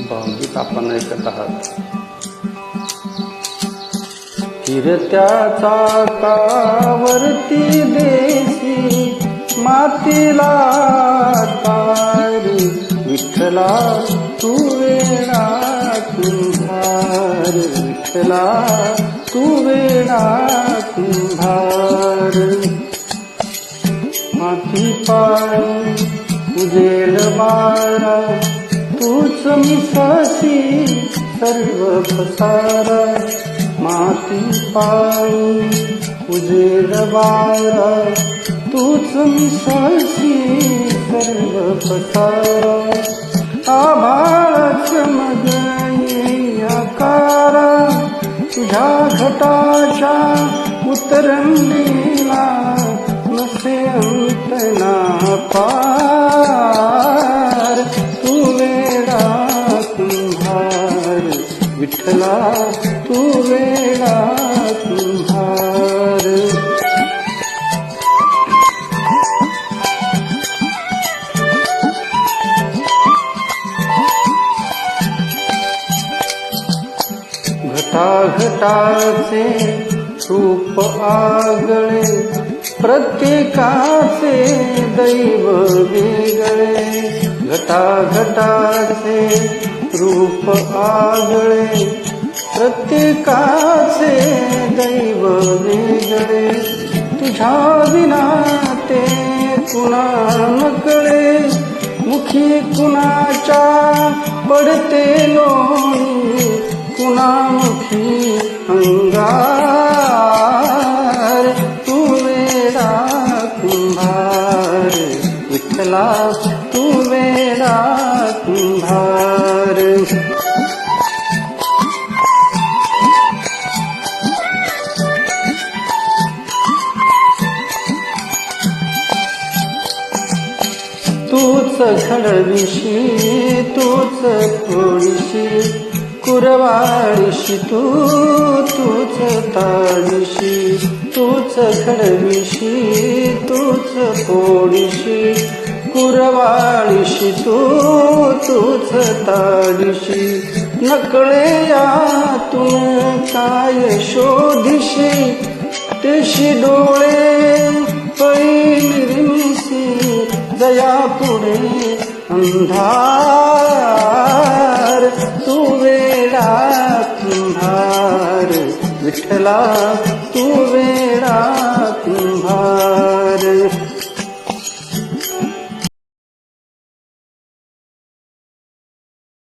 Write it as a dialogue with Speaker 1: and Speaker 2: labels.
Speaker 1: भावगीत आपण ऐकत आहात. फिरत्याचा चाकावरती देशी मातीला तारी विठ्ठला तू वेळा कुंभार विठ्ठला तू वेळा कुंभार माती पाणी उजेल मारा तूच मिसाशी सर्व पसारा माती पाणी उजेड मारा तूच मिसाशी सर्व पसारा आभाळच मगई आकारा. तुझ्या घटाच्या उतरंडीला नसे अंतना विठ्ठला तू वेळा घटा घटाघटाचे रूप आगळे प्रत्येकाचे दैव वेगळे घटाघटाचे रूप आगळे. प्रत्येकाचे दैव वेगळे तुझ्या विना ते कुणा नकळे. मुखी कुणाच्या पडते लोणी तू मेरा कुंभार तूच घडविशी तूच थोडीशी कुरवाळीशी तू तूच ताडीशी तूच घडविशी तूच थोडीशी कुरवाळीशी तू तूच ताडीशी. नकळे या तू काय शोधिशी? तिशी डोळे पैरिमिशी दया पुढे अंधार. तू वेळा कुंभार विठला तू वेळा कुंभार